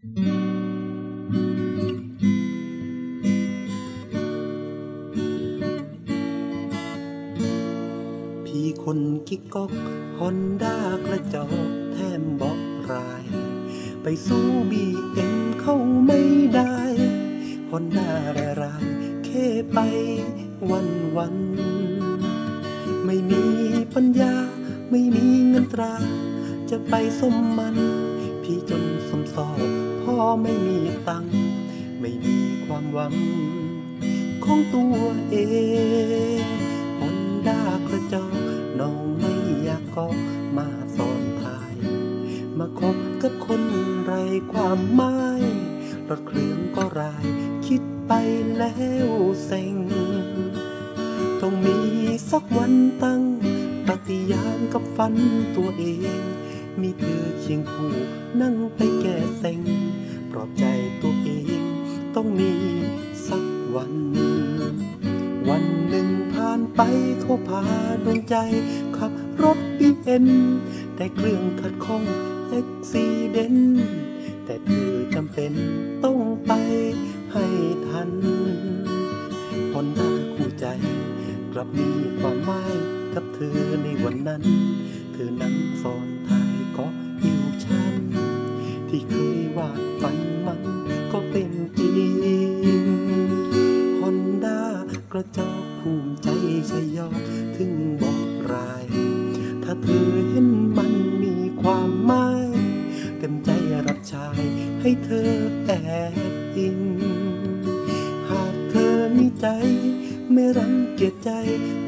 พี่คนกิ๊กก๊อกฮอนด้ากระจอกแถมบอกราย ไปสู้บีเอ็มเข้าไม่ได้ฮอนด้าแรรายแค่ไปวันวัน ไม่มีปัญญาไม่มีเงินตรา จะไปสมมัน พี่จนสมสอบพ่อไม่มีตังค์ไม่มีความหวัง ของตัวเองฮอนด้ากระจอกน้องไม่อยากก็มาสอนทาย มาคบกับคนไรความหมายรถเครื่องก็ราย คิดไปแล้วเซ็งต้องมีสักวันตั้งปฏิญาณกับฝันตัวเอง มีเธอเคียงคู่ นั่งไปแก่เซ็งปลอบใจตัวเอง ต้องมีสักวัน วันหนึ่งผ่านไปเขาพาดวงใจ ขับรถบีเอ็มแต่เครื่องขัดข้องเอ็กซีเดนแต่เธอจำเป็นต้องไปให้ทันฮอนด้าคู่ใจ กลับมีความหมายกับเธอในวันนั้น เธอนั้นสอนทาย ถ้าเธอเห็นมันมีความหมาย เต็มใจรับใชายให้เธอแอบอิง หากเธอมีใจ ไม่รังเกียจใจ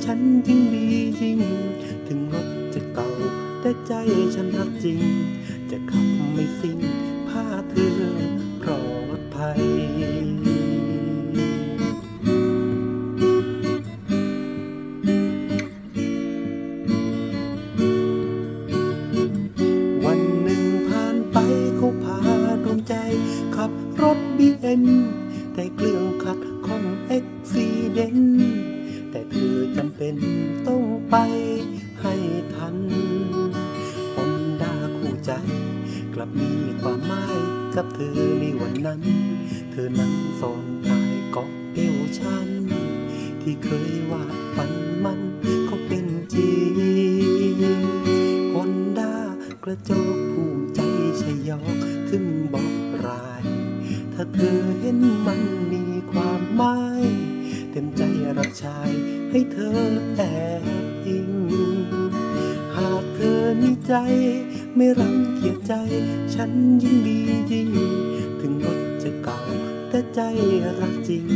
ฉันยิ่งดียิ่ง ถึงรถจะเก่า แต่ใจฉันรักจริง จะขับ เอ็มแต่เครื่องขัดข้องเอ็กซีเดนแต่เธอจำเป็นต้องไปให้ทันฮอนด้าคู่ใจ กลับมีความหมายกับเธอในวันนั้น เธอนั่งซ้อนท้ายเกาะเอวฉัน ที่เคยวาดฝันมันก็เป็นจริงฮอนด้ากระจกภูมิใจชยยอกถึงบอกราย ถ้าเธอเห็นมันมีความหมาย เต็มใจรับใชายให้เธอแอบอิง หากเธอมีใจ ไม่รังเกียจใจ ฉันยิ่งดียิ่ง ถึงรถจะเก่าแต่ใจรักจริง